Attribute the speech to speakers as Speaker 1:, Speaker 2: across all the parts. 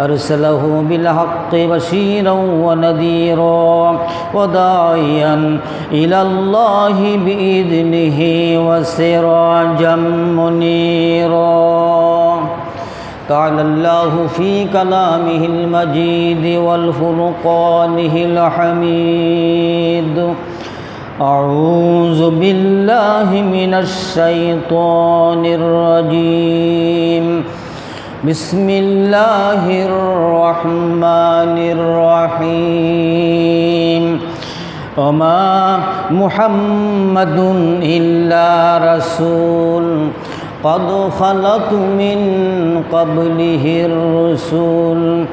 Speaker 1: أرسله بالحق بشيرا ونذيرا وداعيا إلى الله بإذنه وسراجا منيرا. قال الله في كلامه المجيد والفرقانه الحميد. أعوذ بالله من الشيطان الرجيم. بسم الله الرحمن الرحيم وما محمد إلا رسول قد خلت من قبله الرسل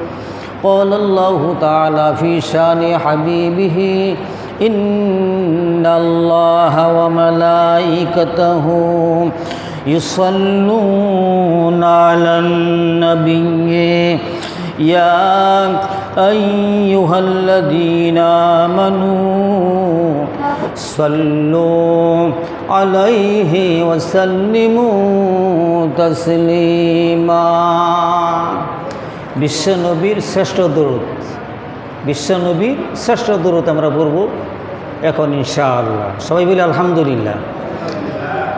Speaker 1: قال الله تعالى في شان حبيبه إن الله وملائكته يصلون على النبي يا أيها الذين آمنوا صلوا عليه وسلموا تسليما বিশ্বনবীর শ্রেষ্ঠ দূরত বিশ্বনবীর শ্রেষ্ঠ দূরত আমরা পড়ব এখন ইনশাআল্লাহ সবাই বলি আলহামদুলিল্লাহ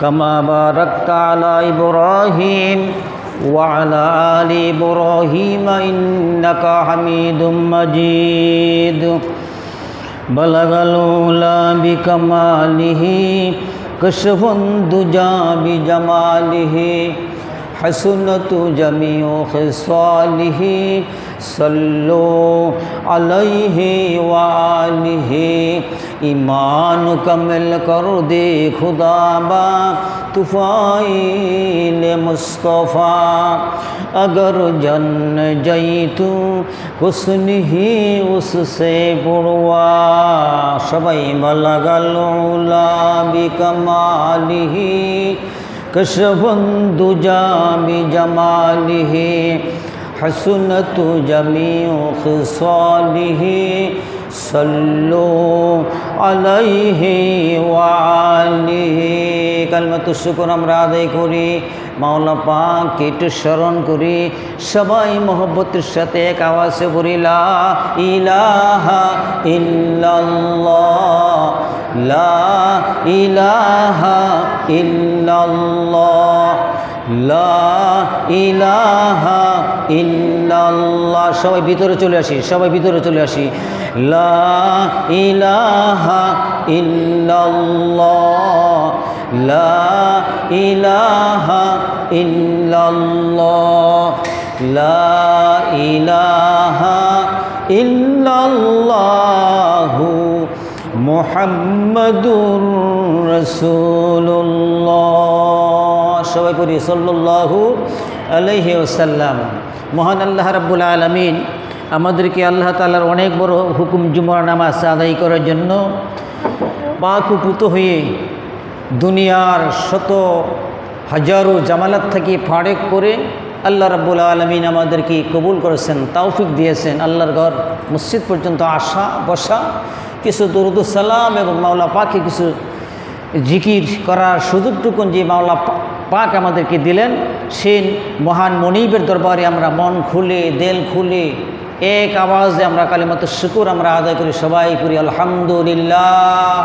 Speaker 1: كما باركت على إبراهيم وعلى آل إبراهيم إنك حميد مجيد بلغ الأولى بكماله كشف الدجى بجماله حسنت جميع خصاله صلوا عليه وآله ایمان کمل کر دے خدا با طفائل مصطفیٰ اگر جن جیتو حسن ہی اس سے پڑوا سبئی بلغ العلا بکمالہ বিকমালিহি কশবন্দুজা বিজমালিহি حسنت جميع خصاله সাল্লু আলাইহি ওয়ালিহি কালমাতুর শুকর আমরা আদায় করি মাওলা পাক একটু স্মরণ করি, সবাই মোহব্বতের সাথে এক আওয়াজে বলিলা ইলাহা ইল্লাল্লাহ, লা ইলাহা ইল্লাল্লাহ। ইলাহা ইল্লাল্লাহ। সবাই ভিতরে চলে আসি, সবাই ভিতরে চলে আসি। লা ইলাহা ইল্লাল্লাহ। লা ইলাহা ইল্লাল্লাহ। লা ইলাহা ইল্লাল্লাহু মুহাম্মাদুর রাসূলুল্লাহ। সবাই করি সাল্লাল্লাহু আলাইহি ওসাল্লাম মহান আল্লাহ রাব্বুল আলামিন আমাদেরকে আল্লাহ তাআলার অনেক বড় হুকুম জুমার নামাজ আদায় করার জন্য পাকুপুত হয়ে দুনিয়ার শত হাজারো জামালাত থেকে ফাড়েক করে আল্লাহ রাব্বুল আলমিন আমাদেরকে কবুল করেছেন তাওফিক দিয়েছেন। আল্লাহর ঘর মসজিদ পর্যন্ত আসা, বসা, কিছু দরুদুসালাম এবং মাওলা পাকে কিছু জিকির করার সুযোগটুকুন যে মাওলা পাক আমাদেরকে দিলেন। সেন মহান মনিবের দরবারে আমরা মন খুলে, দেল খুলে, এক আওয়াজে আমরা কালিমত শুকুর আমরা আদায় করি সবাই করি, আলহামদুলিল্লাহ।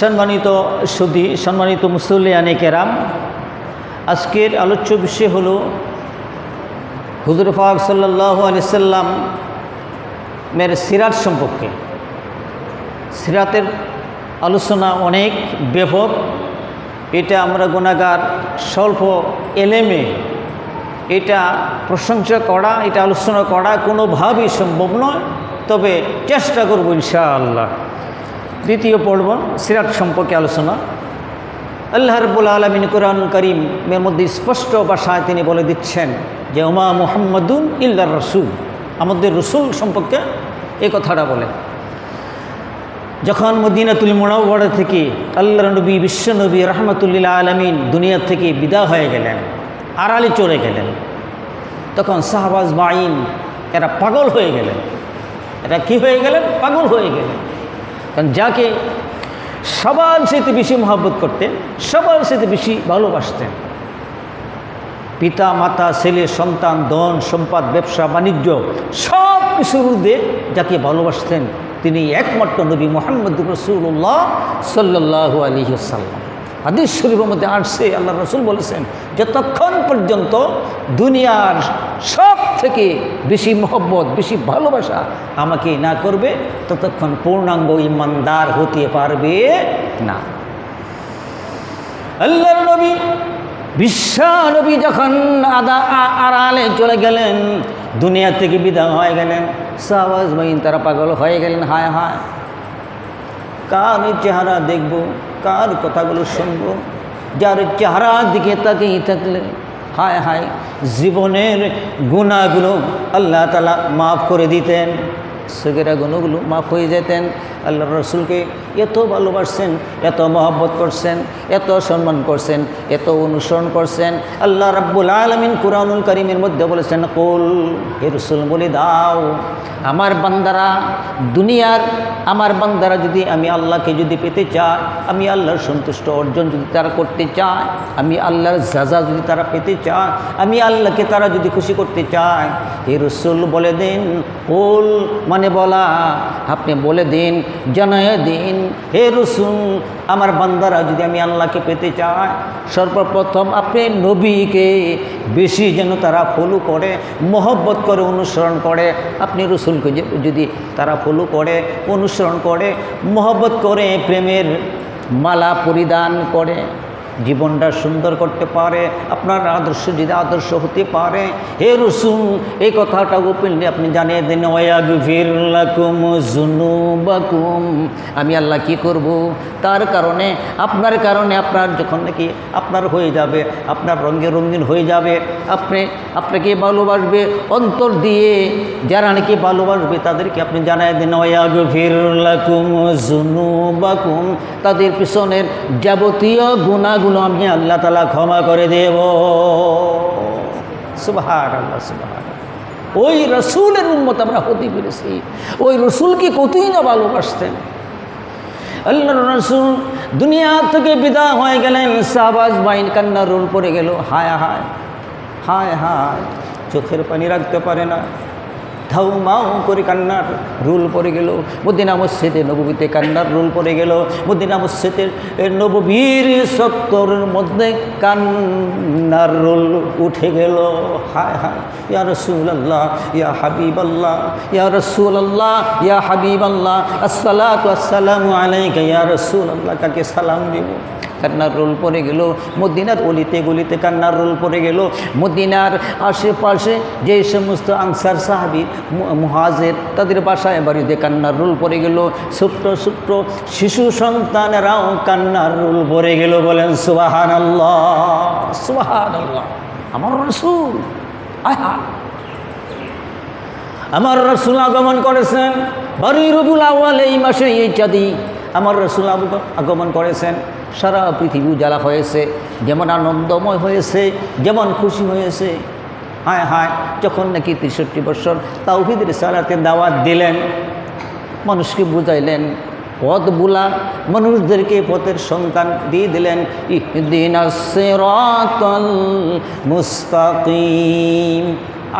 Speaker 1: সম্মানিত সুদী সম্মানিত মুসল্লিয়ানে কেরাম, আজকের আলোচ্য বিষয় হলো হুজুর ফাক সাল্লাহ আলি সাল্লাম মের সিরাত সম্পর্কে। সিরাতের আলোচনা অনেক ব্যাপক। এটা আমরা গুণাগার স্বল্প এলেমে এটা প্রশংসা করা, এটা আলোচনা করা কোনোভাবেই সম্ভব নয়। তবে চেষ্টা করব ইনশাআল্লাহ। দ্বিতীয় পর্ব, সিরাত সম্পর্কে আলোচনা। আল্লাহ রব্বুল আলমিন কোরআন করিম এর মধ্যে স্পষ্ট ভাষায় তিনি বলে দিচ্ছেন যে, ওমা মুহাম্মদুন ইল্লা রসুল। আমাদের রসুল সম্পর্কে এ কথাটা বলে। যখন মদিনাতুল মোড়াওয়াড়া থেকে আল্লাহ নবী বিশ্বনবী রহমতুল্লাহ আলমিন দুনিয়া থেকে বিদা হয়ে গেলেন, আড়ালে চলে গেলেন, তখন শাহবাজ মাইন এরা পাগল হয়ে গেলেন। এরা কি হয়ে গেলেন? পাগল হয়ে গেলেন। কারণ যাকে সবার সাথে বেশি মহব্বত করতেন, সবার সাথে বেশি ভালোবাসতেন। পিতা, মাতা, ছেলে, সন্তান, ধন, সম্পদ, ব্যবসা, বাণিজ্য, সব কিছুর ঊর্ধ্বে যাকে ভালোবাসতেন তিনি একমাত্র নবী মোহাম্মদ রসুল্লাহ সাল্লাহ আলী সাল্লাম হাদিস শরীফের মধ্যে আসছে আল্লাহ রসুল বলেছেন যতক্ষণ পর্যন্ত দুনিয়ার সব থেকে বেশি মহব্বত, বেশি ভালোবাসা আমাকে না করবে, ততক্ষণ পূর্ণাঙ্গ ইমানদার হতে পারবে না। আল্লাহর নবী বিশ্বনবী যখন আদা আড়ালে চলে গেলেন দুনিয়া থেকে বিদায় হয়ে গেলেন। সাহবাজ বাহিন তারা পাগল হয়ে গেলেন, হায় হায়। কার চেহারা দেখব, কার কথাগুলো শুনব? যার চেহারার দিকে তাকিয়ে থাকলে, হায় হায়, জীবনের গুণাগুলো আল্লাহ তালা মাফ করে দিতেন। সেগেরা গুণগুলো মাফ হয়ে যেতেন। আল্লাহ রসুলকে এত ভালোবাসছেন, এত মহব্বত করছেন, এত সম্মান করছেন, এত অনুসরণ করছেন। আল্লাহ রাব্বুল আলমিন কুরআনুল করিমের মধ্যে বলেছেন, কোল, হে রসুল, বলে দাও, আমার বান্দারা, দুনিয়ার আমার বান্দারা যদি আমি আল্লাহকে যদি পেতে চায় আমি আল্লাহর সন্তুষ্ট অর্জন যদি তারা করতে চায়, আমি আল্লাহর জাজা যদি তারা পেতে চায়, আমি আল্লাহকে তারা যদি খুশি করতে চায়, হে রসুল বলে দিন, কোল মানে বলা, আপনি বলে দিন, জানায় দিন, হে রসুন আমার বান্দারা, যদি আমি আল্লাহকে পেতে চাই, সর্বপ্রথম আপনি নবীকে বেশি যেন তারা ফলো করে, মহব্বত করে, অনুসরণ করে, আপনি রসুলকে যদি তারা ফলো করে, অনুসরণ করে, মহব্বত করে, প্রেমের মালা পরিধান করে জীবনটা সুন্দর করতে পারে, আপনার আদর্শ যদি আদর্শ হতে পারে। হে রসুন এই কথাটা ওপেনলি আপনি জানিয়ে দিন ওয়াগ ফিরলাকুম জুনুবাকুম আমি আল্লাহ কি করব? তার কারণে, আপনার কারণে আপনার যখন নাকি আপনার হয়ে যাবে, আপনার রঙে রঙিন হয়ে যাবে, আপনি, আপনাকে ভালোবাসবে, অন্তর দিয়ে যারা নাকি ভালোবাসবে, তাদেরকে আপনি জানাই দিন ওয়াগ ফিরলাকুম জুনুবাকুম তাদের পিছনের যাবতীয় গুণাগুলো আমি আল্লাহ তালা ক্ষমা করে দেব। সুবাহার আল্লাহ সুবাহার ওই রসুলের উন্মত আমরা হতে পেরেছি। ওই রসুলকে কতই না ভালোবাসতেন। আল্লাহ রসুল দুনিয়া থেকে বিদায় হয়ে গেলেন, শাহবাজ বাইন কান্নার রোল পড়ে গেল। হায় হায় হায় হায়, চোখের পানি রাখতে পারে না। ধাউ মাউ করে কান্নার রুল পড়ে গেল। মদিনা মসজিদে নবীতে কান্নার রুল পড়ে গেল। মদিনা মসজিদের নববীর সত্তরের মধ্যে কান্নার রুল উঠে গেল। হায় হায়, ইয়া রসুল আল্লাহ ইয়া হাবিব আল্লাহ ইয়া রসুল আল্লাহ ইয়া হাবিব আল্লাহ আসসালাতু আলাইকা, ইয়া রসুল আল্লাহ কাকে সালাম দিব? কান্নার রোল পড়ে গেল, মদিনার অলিতে গলিতে কান্নার রোল পড়ে গেল, মদিনার আশেপাশে যে সমস্ত আনসার সাহাবি মহাজের, তাদের বাসায় বাড়িতে কান্নার রোল পড়ে গেল, ছোট্ট ছোট্ট শিশু সন্তানেরাও কান্নার রোল পড়ে গেল বলেন সুবাহান আল্লাহ সুবাহান আল্লাহ আমার রসুল আহা আমার রসুল আগমন করেছেন, বারুই রবিউল আওয়াল এই মাসে এই চাঁদি। আমার রসুল আগমন করেছেন, সারা পৃথিবী উজালা হয়েছে, যেমন আনন্দময় হয়েছে, যেমন খুশি হয়েছে। হায় হায়, যখন নাকি তেষট্টি বছর তাওহিদের সালাতে দাওয়াত দিলেন, মানুষকে বুঝাইলেন, পথ বুলা, মানুষদেরকে পথের সন্তান দিয়ে দিলেন ইহদিন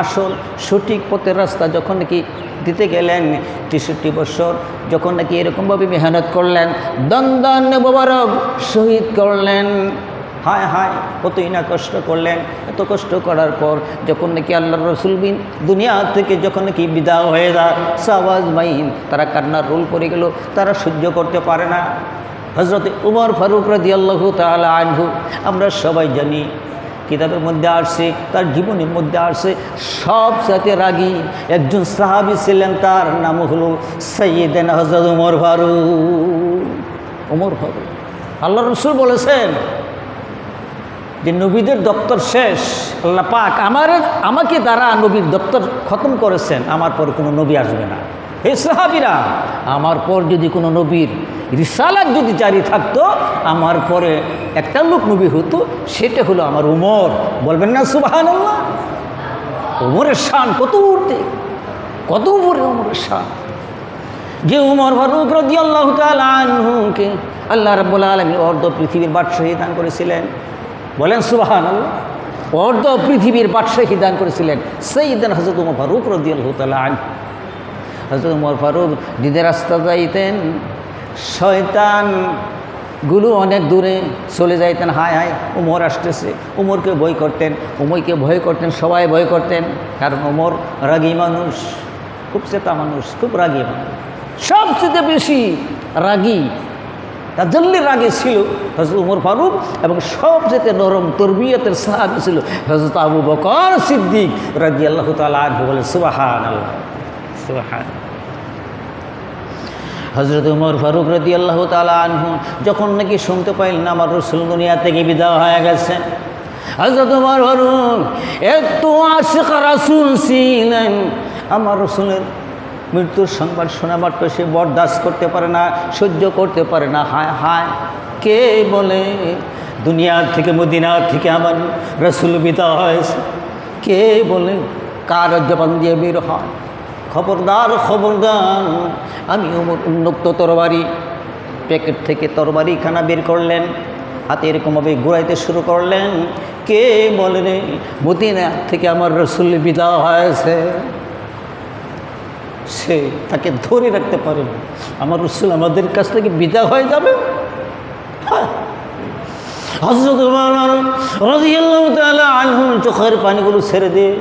Speaker 1: আসল সঠিক পথের রাস্তা যখন নাকি দিতে গেলেন তেষট্টি বছর, যখন নাকি এরকমভাবে মেহনত করলেন, দন্দন মোবারক শহীদ করলেন। হায় হায়, কতই না কষ্ট করলেন, এত কষ্ট করার পর যখন নাকি আল্লাহ রসুল বিন দুনিয়া থেকে যখন নাকি বিদা হয়ে যায় সাওয়াজ মাইন, তারা কান্নার রোল পড়ে গেল, তারা সহ্য করতে পারে না। হজরত উমর ফারুক রাজি আল্লাহ তালা আনহু, আমরা সবাই জানি কিতাবের মধ্যে আসছে, তার জীবনের মধ্যে আসছে সব সাথে রাগী একজন সাহাবি ছিলেন, তার নাম হলো সৈয়দেন হজরত উমর ফারুক। উমর ফারুক। আল্লাহ রসুল বলেছেন যে, নবীদের দপ্তর শেষ, আল্লাহ পাক আমার, আমাকে দ্বারা নবীর দপ্তর খতম করেছেন, আমার পর কোনো নবী আসবে না। হে সাহাবিরা, আমার পর যদি কোনো নবীর রিসালাত যদি জারি থাকতো, আমার পরে একটা লোক নবী হতো, সেটা হলো আমার উমর বলবেন না সুবাহান উমরের শান কত উঠতে কত উপরে উমরের শান? যে উমর ফারুক রদি আল্লাহ আনহুকে আল্লাহ রব্বুল আলমী অর্ধ পৃথিবীর বাদশাহী দান করেছিলেন। বলেন সুবাহান আল্লাহ অর্ধ পৃথিবীর বাদশাহী দান করেছিলেন। সেই দিন হজরত উমর ফারুক রদি আল্লাহ তালা আন হজরত উমর ফারুক দিদে রাস্তা যাইতেন, শয়তানগুলো অনেক দূরে চলে যাইতেন। হায় হায়, উমর আসতেছে, উমরকে ভয় করতেন, উমরকে ভয় করতেন, সবাই ভয় করতেন। কারণ উমর রাগী মানুষ, খুব চেতা মানুষ, খুব রাগী মানুষ। সবচেয়ে বেশি রাগী, তাজল্লি রাগে ছিল হজরত উমর ফারুক এবং সবচেয়ে নরম তরবিয়তের সাহায্য ছিল হজরত আবু বকর সিদ্দিক রাজি আল্লাহ তালা বলে সুবাহান আল্লাহ সুবাহান হজরত উমর ফারুক রদি আল্লাহ তালা আনহু যখন নাকি শুনতে পাইলেন, আমার রসুল দুনিয়া থেকে বিদায় হয়ে গেছে। হজরত উমর ফারুক আশিক রাসুল ছিলেন। আমার রসুলের মৃত্যুর সংবাদ শোনা মাত্র সে বরদাস্ত করতে পারে না, সহ্য করতে পারে না। হায় হায়, কে বলে দুনিয়ার থেকে, মদিনার থেকে আমার রসুল বিদা হয়েছে? কে বলে কার জবান দিয়ে বের হয়? খবরদার খবরদার। আমি উমর উন্মুক্ত তরবারি, প্যাকেট থেকে তরবারি খানা বের করলেন, হাতে এরকমভাবে ঘুরাইতে শুরু করলেন। কে বলে রে মদিনা থেকে আমার রসুল বিদা হয়েছে। সে তাকে ধরে রাখতে পারে আমার রসুল আমাদের কাছ থেকে বিদা হয়ে যাবে? হজরত আনহুন চোখের পানিগুলো ছেড়ে দিয়ে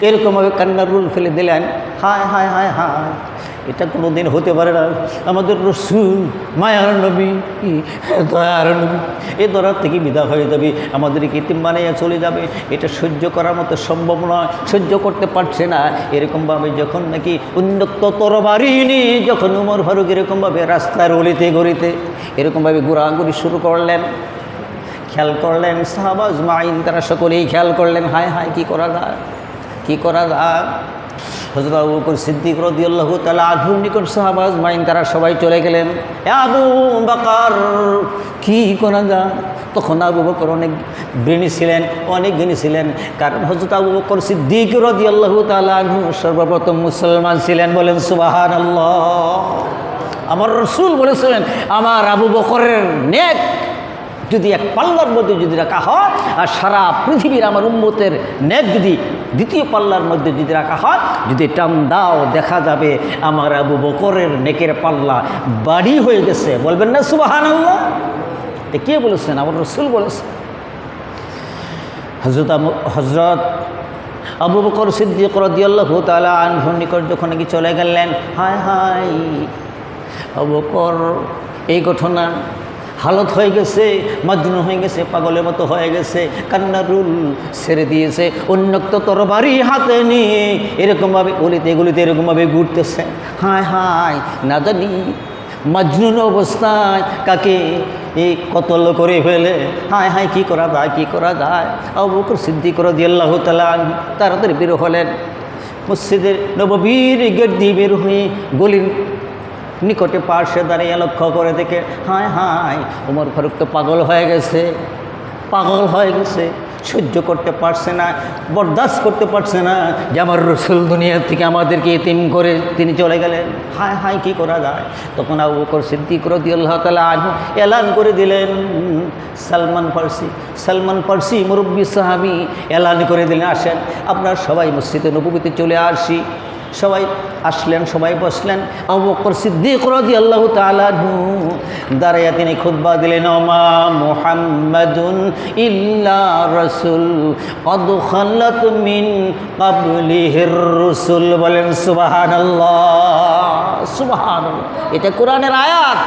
Speaker 1: এরকমভাবে কান্নার রুল ফেলে দিলেন, হায় হায় হায় হায়। এটা কোনো দিন হতে পারে না। আমাদের রসুল, মায়ার নবী দয়ার নবী, এ দরার থেকে বিদা হয়ে যাবে। আমাদের ইতিম বানাইয়া চলে যাবে। এটা সহ্য করার মতো সম্ভব নয়। সহ্য করতে পারছে না। এরকমভাবে যখন নাকি উন্নত তরবারি যখন উমর ফারুক এরকমভাবে রাস্তার গলিতে গলিতে এরকমভাবে ঘোরাঘুরি শুরু করলেন, খেয়াল করলেন সাহাবাজ মাইন তারা সকলেই খেয়াল করলেন, হায় হায়, কী করা যায়? কী করা হজরত আবু সিদ্দিক রদিয়াল্লাহু তালা আধুর নিকট সাহাবাজ মাইন তারা সবাই চলে গেলেন। আবু বাকার, কি করা যা তখন আবু বকর অনেক জ্ঞানী ছিলেন, অনেক জ্ঞানী ছিলেন, কারণ হজরত আবু বকর সিদ্দিক রদিয়াল্লাহু তালা সর্বপ্রথম মুসলমান ছিলেন বলেন সুবাহান আল্লাহ আমার রসুল বলেছিলেন, আমার আবু বকরের নেক যদি এক পাল্লার মধ্যে যদি রাখা হয়, আর সারা পৃথিবীর আমার উন্মতের নেক যদি দ্বিতীয় পাল্লার মধ্যে যদি রাখা হয়, যদি টান দাও, দেখা যাবে আমার আবু বকরের নেকের পাল্লা বাড়ি হয়ে গেছে। বলবেন না সুবাহান আল্লাহ কে বলেছেন? আমার রসুল বলেছেন। হজরত হজরত আবু বকর সিদ্দিক রদিয়াল্লাহ তালা আনহুর নিকট যখন নাকি চলে গেলেন, হায় হায়, আবু বকর, এই ঘটনা হালত হয়ে গেছে মাজনু হয়ে গেছে, পাগলের মতো হয়ে গেছে কান্নারুল ছেড়ে দিয়েছে, উন্নক্ত তরবারি হাতে নিয়ে এরকমভাবে গলিতে গলিতে এরকমভাবে ঘুরতেছে। হায় হায়, না জানি মাজনুন অবস্থায় কাকে এই কতল করে ফেলে। হায় হায়, কী করা যায়, কী করা যায়? অবকর সিদ্ধি করে দিয়ে আল্লাহ তালা তাড়াতাড়ি বের হলেন। মসজিদের নববীর গেট দিয়ে বের হয়ে গলির নিকটে পার্শ্বে দাঁড়িয়ে লক্ষ্য করে দেখে, হায় হায়, উমর ফারুক তো পাগল হয়ে গেছে। পাগল হয়ে গেছে। সহ্য করতে পারছে না, বরদাস্ত করতে পারছে না যে আমার রসুল দুনিয়া থেকে আমাদেরকে এতিম করে তিনি চলে গেলেন। হায় হায়, কী করা যায়? তখন আবু বকর সিদ্দিক রদি আল্লাহ তালা আনহু এলান করে দিলেন। সালমান ফার্সি সালমান ফার্সি মুরব্বী সাহাবি এলান করে দিলেন, আসেন, আপনার সবাই মসজিদে নবীতে চলে আসি। সবাই আসলেন, সবাই বসলেন। আবকর বকর সিদ্দিক রাজি আল্লাহ তালাহু দাঁড়াইয়া তিনি খুদ্া দিলেন অমা মোহাম্মদুন ইল্লা রসুল, কদ খাল্লাত মিন কাবলিহির রসুল। বলেন সুবাহ সুবাহ এটা কোরআনের আয়াত।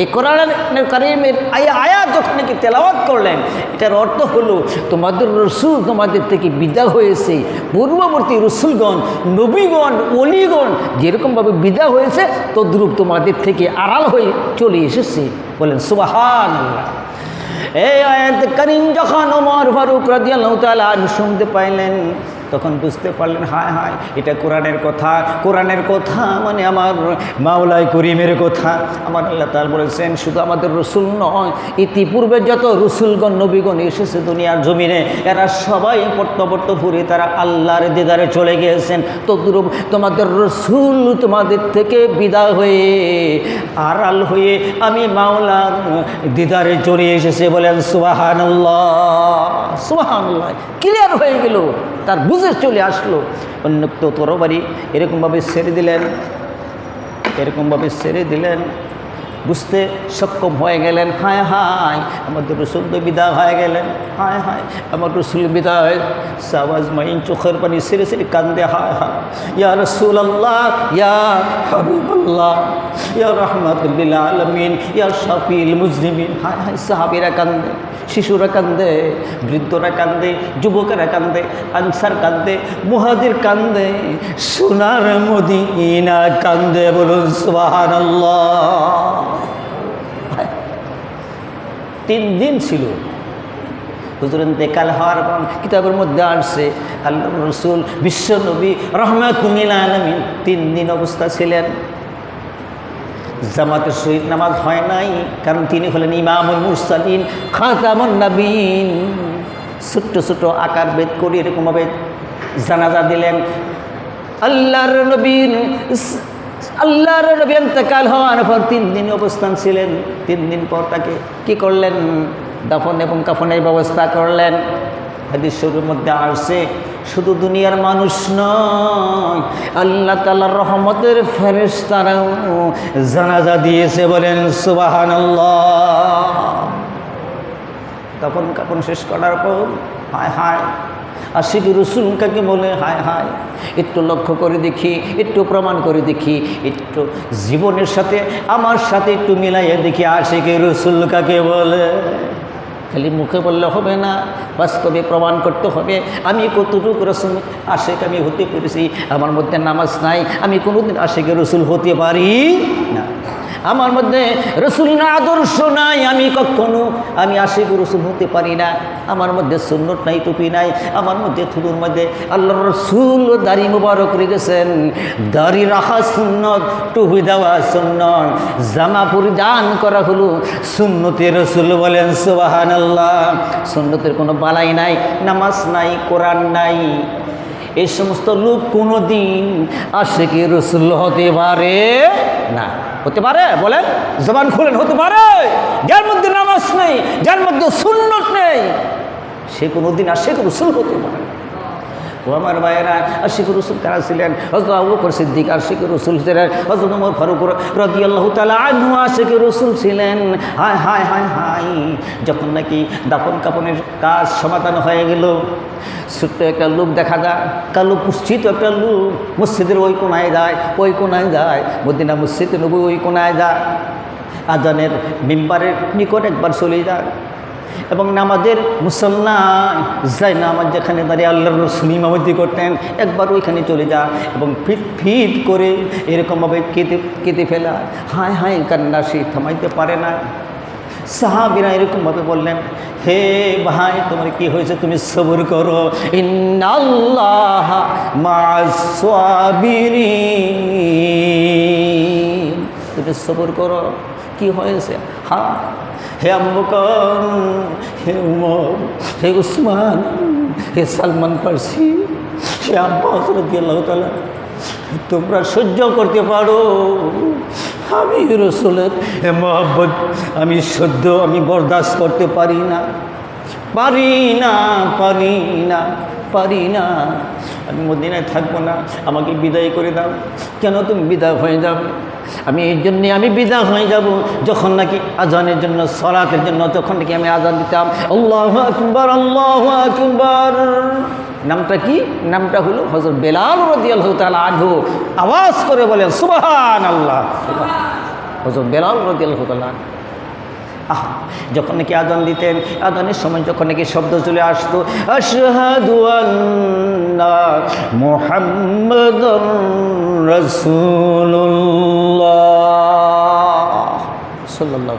Speaker 1: এই কোরআনের কারিমের আই আয়াত যখন নাকি তেলাওয়াত করলেন, এটার অর্থ হলো তোমাদের রসুল তোমাদের থেকে বিদা হয়েছে। পূর্ববর্তী রসুলগণ, নবীগণ, অলিগণ যেরকমভাবে বিদা হয়েছে, তদ্রূপ তোমাদের থেকে আড়াল হয়ে চলে এসেছে। বলেন সুবাহান এই আয়াত করিম যখন ওমর ফারুক আনহু শুনতে পাইলেন তখন বুঝতে পারলেন, হায় হায়, এটা কোরআনের কথা। কোরআনের কথা মানে আমার মাওলাই করিমের কথা। আমার আল্লাহ তাল বলেছেন, শুধু আমাদের রসুল নয়, ইতিপূর্বে যত রসুলগণ, নবীগণ এসেছে দুনিয়ার জমিনে, এরা সবাই পট্টপট্টপুরে তারা আল্লাহর দিদারে চলে গিয়েছেন। তদ্রূপ তোমাদের রসুল তোমাদের থেকে বিদায় হয়ে, আড়াল হয়ে আমি মাওলার দিদারে চলে এসেছে বলেন সুবাহান্লাহ সুবাহান্লাহ ক্লিয়ার হয়ে গেল। তার বুঝে চলে আসলো। অন্য তো তরবারি এরকমভাবে সেরে দিলেন এরকমভাবে সেরে দিলেন। বুঝতে সক্ষম হয়ে গেলেন। হায় হায় আমাদের রসুল তো বিদা হয়ে গেলেন। হায় হায়, আমার রসুল বিদায়। সাবাজ মাইন চোখের পানি সেরে সেরে কান্দে, হায় হায়। ইয়া রসুল আল্লাহ ইয়া হাবিবুল্লাহ, ইয়া রহমতুল্লিল আলমিন, ইয়া শাফিল মুজরিমিন। হায় হায়, সাহাবিরা কান্দে, শিশুরা কান্দে, বৃদ্ধরা কান্দে, যুবকেরা কান্দে, আনসার কান্দে মুহাদির কান্দে, সোনার মদিনা কান্দে বলুন সুবাহান তিন দিন ছিল। হুজুরেন দেকাল হওয়ার পর কিতাবের মধ্যে আসছে, আল্লাহ রসুল বিশ্বনবী রহমাতুমিল আলমিন তিন দিন অবস্থা ছিলেন। জামাতের শহীদ নামাজ হয় নাই, কারণ তিনি হলেন ইমামুল মুরসালিন, খাতামুন নবীন ছোট্ট ছোট্ট আকার বেদ করে এরকমভাবে জানাজা দিলেন। আল্লাহর নবীন আল্লাহর অন্তকাল হওয়ার পর তিন দিন অবস্থান ছিলেন। তিন দিন পর তাকে কি করলেন? দাফন এবং কাফনের ব্যবস্থা করলেন। হাদিস শরীরের মধ্যে আসছে, শুধু দুনিয়ার মানুষ নয়, আল্লাহ তালার রহমতের ফেরেস তারাও জানাজা দিয়েছে বলেন সুবাহান তখন কাপন শেষ করার পর হায় হায় আশিক রসুল কাকে বলে? হায় হায়, একটু লক্ষ্য করে দেখি, একটু প্রমাণ করে দেখি, একটু জীবনের সাথে, আমার সাথে একটু মিলাইয়ে দেখি আশিক রসুল কাকে বলে? খালি মুখে বললে হবে না, বাস্তবে প্রমাণ করতে হবে। আমি কতটুকু রসুল আশেক আমি হতে পেরেছি, আমার মধ্যে নামাজ নাই, আমি কোনোদিন আশেকে রসুল হতে পারি না। আমার মধ্যে রসুল না আদর্শ নাই, আমি কখনো, আমি আশিক রসুল হতে পারি না। আমার মধ্যে সুন্নত নাই, টুপি নাই, আমার মধ্যে থুতুর মধ্যে আল্লাহ রসুল দাড়ি মুবারক রেখেছেন। দাড়ি রাখা সুন্নত, টুপি দেওয়া সুন্নত, জামা পরিধান করা হলো সুন্নতে রসুল বলেন সুবাহান আল্লাহ সুন্নতের কোনো বালাই নাই, নামাজ নাই, কোরআন নাই। এই সমস্ত লোক কোনো দিন আশেকে রসুল হতে পারে না। হতে পারে? বলেন। জবান খুলেন, হতে পারে। যার মধ্যে নামাজ নেই, যার মধ্যে সুন্নত নেই, সে কোনো দিন আর সে কোনো রসুল হতে পারে। ও আমার ভাইয়েরা আশিক রসুল কারা ছিলেন? হজরত আবু বকর সিদ্দিক রসুল ছিলেন হজরত উমর ফারুক রদি আল্লাহ তালা আনহু আশিক রসুল ছিলেন। হায় হায় হায় হায়, যখন নাকি দাপন কাপনের কাজ সমাধান হয়ে গেল, ছোট্ট একটা লোক দেখা যায়, কালো পুষ্টিত একটা লোক মসজিদের ওই কোনায় যায়, ওই কোনায় যায়, মদিনা মসজিদে নবী ওই কোনায় যায়, আজানের মেম্বারের নিকট একবার চলে যায়। এবং নামাজের মুসলমান যাই নামাজ যেখানে দাঁড়িয়ে আল্লাহর রসুল ইমামতি করতেন, একবার ওইখানে চলে যা এবং ফিট ফিট করে এরকমভাবে কেঁদে কেঁদে ফেলা। হায় হায়, কান্না সে থামাইতে পারে না। সাহাবিরা এরকমভাবে বললেন, হে ভাই, তোমার কি হয়েছে? তুমি সবর করো। ইন্নাল্লাহ তুমি সবর করো। কি হয়েছে? হ্যাঁ হে আম্বকর হে উমর, হে উসমান, হে সালমান পার্সি, হে তাআলা, তোমরা সহ্য করতে পারো। আমি রসুলের হে মোহাম্মদ আমি সহ্য, আমি বরদাস্ত করতে পারি না। পারি না পারি না। পারি না। আমি মদিনায় থাকব না। আমাকে বিদায় করে দাও। কেন তুমি বিদায় হয়ে যাবে আমি এই জন্যে আমি বিদায় হয়ে যাব। যখন নাকি আজানের জন্য সরাতের জন্য তখন নাকি আমি আজান দিতাম। আল্লাহ আকবর আল্লাহ আকবর। নামটা কি? নামটা হলো হজরত বেলাল রদিয়াল তালা আনহু। আওয়াজ করে বলেন সুবাহান। আল্লাহ হজরত বেলাল রদিয়াল তালা আহ, যখন নাকি আদান দিতেন, আদানের সময় যখন নাকি শব্দ চলে আসতো সাল্লাল্লাহু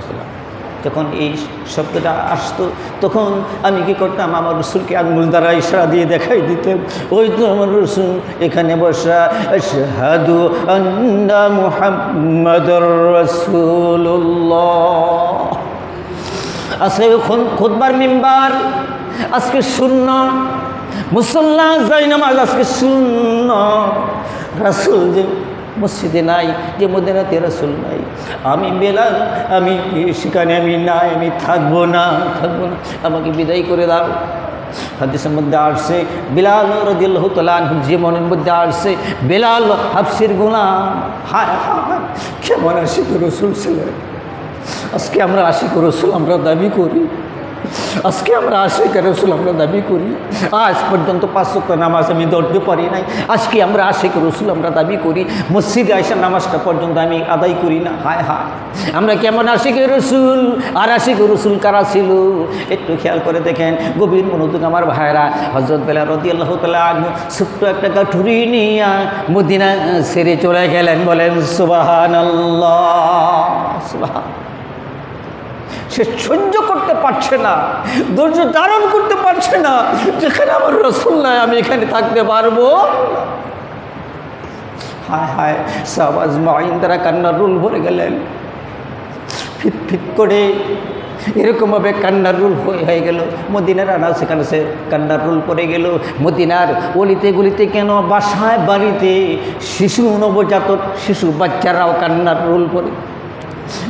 Speaker 1: যখন এই শব্দটা আসতো, তখন আমি কি করতাম? আমার রসুলকে আঙ্গুল দ্বারা ইশারা দিয়ে দেখাই দিতাম ওই তো আমার রসুল, এখানে বসা, আশহাদু আন্না মুহাম্মাদুর রাসূলুল্লাহ। আজকে খুদবার মিম্বার, আজকে শূন্য। মুসল্লা যাই নামাজ আজকে শূন্য। রাসুল যে মসজিদে নাই, যে মদিনাতে রাসুল নাই। আমি বেলাল, আমি সেখানে আমি নাই, আমি থাকব না থাকব না। আমাকে বিদায় করে দাও। হাদিসের মধ্যে আসছে, বিলাল রদিল্লাহ তালান জীবনের মধ্যে আসছে, বেলাল হাফসির গুণাম হায় হায়, কেমন আশিক রসুল ছিলেন আজকে আমরা আশিক রসুল, আমরা দাবি করি। আজকে আমরা আশিক রসুল, আমরা দাবি করি। আজ পর্যন্ত পাঁচশত নামাজ আমি ধরতে পারি নাই। আজকে আমরা আশিক রসুল, আমরা দাবি করি। মসজিদে আসার নামাজটা পর্যন্ত আমি আদায় করি না। হায় হায়। আমরা কেমন আশিক রসুল? আর আশিক রসুল কারা ছিল? একটু খেয়াল করে দেখেন। গভীর মনোযোগ আমার ভাইরা হজরত বেলা রদি আল্লাহ তালা ছোট্ট একটা গাঠুরি নিয়ে মদিনা সেরে চলে গেলেন। বলেন সুবাহান আল্লাহ সুবাহান সে সহ্য করতে পারছে না, ধৈর্য ধারণ করতে পারছে না, যেখানে আমার রসুল নাই, আমি এখানে থাকতে পারব? হায় হায় সাবাজ মাইন তারা কান্নার রুল ভরে গেলেন। ফিট ফিট করে এরকমভাবে কান্নার রুল হয়ে গেল। মদিনার আনা সেখানে সে কান্নার রুল পড়ে গেল। মদিনার অলিতে গলিতে কেন, বাসায় বাড়িতে শিশু নবজাতক শিশু বাচ্চারাও কান্নার রুল পড়ে।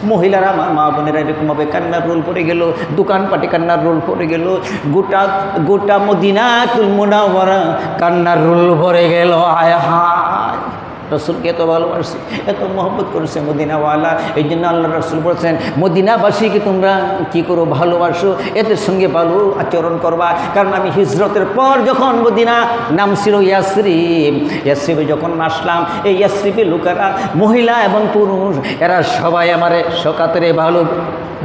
Speaker 1: মহিলারা মা বোনেরা এরকমভাবে কান্নার রোল পড়ে গেল, দোকানপাটে কান্নার রোল পড়ে গেল, গোটা গোটা মদিনা তুলমোনা কান্নার রোল ভরে গেল আয় হায়। রসুলকে এত ভালোবাসি, এত মহব্বত করেছে মদিনাওয়ালা, এই জন্য আল্লাহ রসুল বলছেন, মদিনাবাসীকে তোমরা কি করো, ভালোবাসো, এদের সঙ্গে ভালো আচরণ করবা। কারণ আমি হিজরতের পর যখন মদিনা নাম ছিল ইয়াসরিফ ইয়াসরিফে যখন আসলাম, এই ইয়াসরিফে লোকেরা, মহিলা এবং পুরুষ, এরা সবাই আমার সকাতের ভালো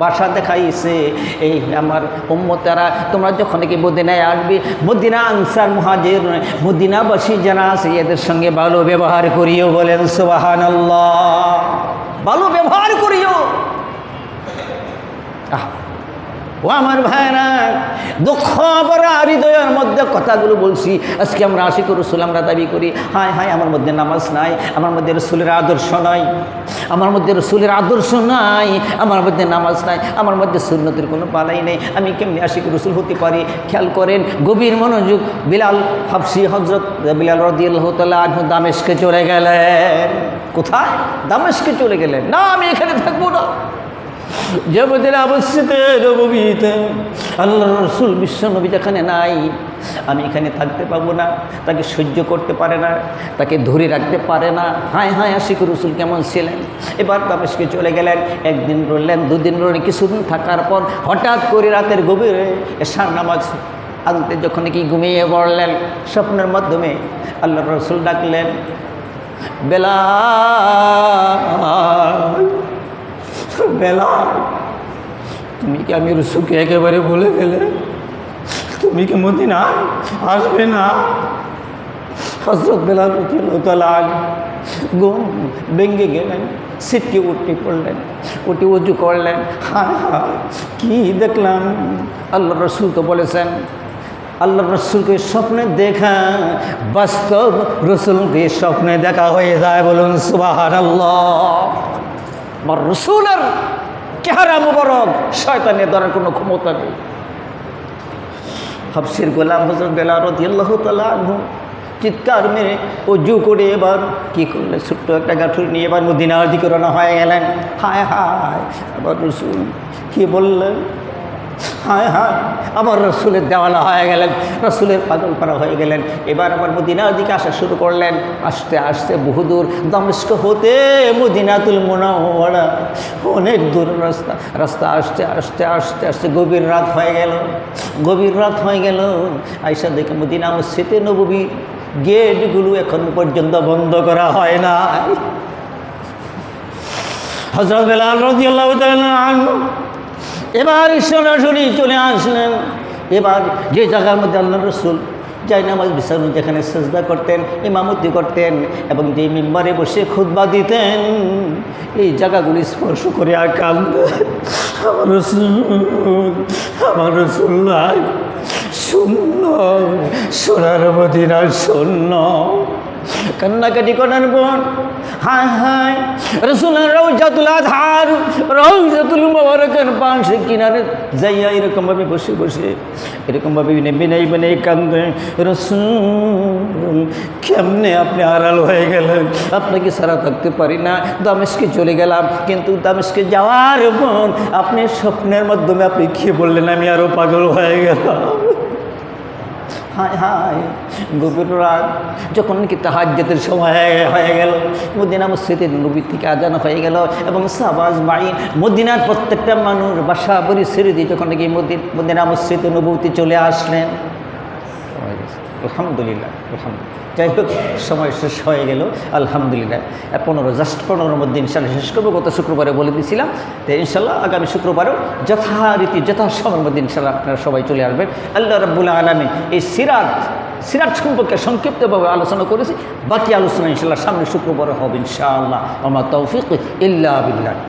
Speaker 1: বাসা দেখাইছে। এই আমার উম্মতারা, তোমরা যখন কি মদিনায় আসবে, মদিনা আনসার মহাজের, মদিনাবাসী যারা আছে, এদের সঙ্গে ভালো ব্যবহার করিও বলেন সুবাহান ভালো ব্যবহার করিও। আহ ও আমার ভাইরা, দুঃখ ভরা হৃদয়ের মধ্যে কথাগুলো বলছি। আজকে আমরা আশিক রসুল আমরা দাবি করি, হায় হায়, আমার মধ্যে নামাজ নাই, আমার মধ্যে রসুলের আদর্শ নাই, আমার মধ্যে রসুলের আদর্শ নাই, আমার মধ্যে নামাজ নাই, আমার মধ্যে সুন্নতির কোনো পালাই নেই। আমি কেমনি আশিক রসুল হতে পারি? খেয়াল করেন, গভীর মনোযোগ বিলাল হাফসি হজরত বিলাল রদিয়াল্লাহ তাল্লাহ দামেশকে চলে গেলেন। কোথায়? দামেশকে চলে গেলেন। না, আমি এখানে থাকব না। জগতের অবস্থিত নবীতে আল্লাহ রসুল বিশ্ব নবী যেখানে নাই, আমি এখানে থাকতে পাবো না, তাকে সহ্য করতে পারে না, তাকে ধরে রাখতে পারে না। হায় হায় আশিক রসুল কেমন ছিলেন? এবার তামেশকে চলে গেলেন, একদিন রইলেন দুদিন রইলেন কিছুদিন থাকার পর হঠাৎ করে রাতের গভীরে এসার নামাজ আনতে যখন কি ঘুমিয়ে পড়লেন, স্বপ্নের মাধ্যমে আল্লাহ রসুল ডাকলেন বেলা বেলা, তুমি কি আমি রসুলকে একেবারে বলে গেলে তুমি কি মদিনা আসবে না? হজরত বেলাল তালাল ঘুম ভেঙে গেলেন, সিটকে উঠে পড়লেন, উঠে উঁচু করলেন। হ্যাঁ হ্যাঁ কী দেখলাম? আল্লাহ রসুল তো বলেছেন আল্লাহ রসুলকে স্বপ্নে দেখা, বাস্তব রসুলকে স্বপ্নে দেখা হয়ে যায় বলুন সুবাহার আল্লাহ আমার রসুলের কেহারা মুবারক শয়তানের ধরার কোনো ক্ষমতা নেই। হাফসির গোলাম হজরত বেলা রদি আল্লাহ তালা চিৎকার মেরে অজু করে এবার কি করলে? ছোট্ট একটা গাঠুর নিয়ে এবার মদিনার দিকে রওনা হয়ে গেলেন। হায় হায় আবার রসুল কি বললেন? হায় হায়, আমার রসুলের দেওয়ালা হয়ে গেলেন, রসুলের পাগল করা হয়ে গেলেন। এবার আবার মদিনার দিকে আসা শুরু করলেন। আস্তে আস্তে বহুদূর, দমস্ক হতে মদিনাতুল মোনাওয়ারা, অনেক দূর রাস্তা রাস্তা আসতে আসতে আসতে আসতে গভীর রাত হয়ে গেল। গভীর রাত হয়ে গেল। আইসা দেখে মদিনা মসজিদে নবী গেটগুলো এখন পর্যন্ত বন্ধ করা হয় না হজরত বেলাল রাদিয়াল্লাহু তাআলা আনহু এবার সরাসরি চলে আসলেন। এবার যে জায়গার মধ্যে আল্লাহ রসুল যাই নামাজ বিছানো যেখানে সেজদা করতেন, ইমামতি করতেন এবং যে মেম্বারে বসে খুতবা দিতেন, এই জায়গাগুলি স্পর্শ করে আর আমার রসুল, আমার রসুল্লাহ শূন্য। সোনার মদিনার শূন্য। কান্নাকাটি করার পর হায় হায় রসুল রৌজাতুল আধার রৌজাতুল মোবারকের পাশে কিনারে যাইয়া এরকমভাবে বসে বসে, এরকমভাবে বিনয় বিনয় কান্দে, রসুল, কেমনে আপনি আড়াল হয়ে গেলেন? আপনাকে সারা থাকতে পারি না দামেশকে চলে গেলাম, কিন্তু দামেশকে যাওয়ার পর আপনি স্বপ্নের মাধ্যমে আপনি কি বললেন? আমি আরও পাগল হয়ে গেলাম। হায় হায়। গভীর রাত যখন নাকি তাহাজ্যতের সময় হয়ে- গেল মদিনা মসজিদের নবী থেকে আজান হয়ে গেল এবং সাবাজ মাইন মদিনার প্রত্যেকটা মানুষ বাসা বলি ছেড়ে যখন নাকি মদিন মসজিদে নবতী চলে আসলেন। আলহামদুলিল্লাহ আলহামদুলিল্লাহ। যাই হোক, সময় শেষ হয়ে গেল, আলহামদুলিল্লাহ। পনেরো জাস্ট পনেরোর মধ্যে ইনশাল্লাহ শেষ করব, গত শুক্রবারে বলে দিয়েছিলাম তো ইনশাল্লাহ আগামী শুক্রবারও যথারীতি, যথাসময়ের মধ্যে ইনশাল্লাহ আপনারা সবাই চলে আসবেন। আল্লাহ রব্বুল আলমিন এই সিরাত সিরাত সম্পর্কে সংক্ষিপ্তভাবে আলোচনা করেছি। বাকি আলোচনা ইনশাল্লাহ সামনে শুক্রবারে হবে ইনশাআল্লাহ। আমার তৌফিক ইল্লা বিল্লাহ।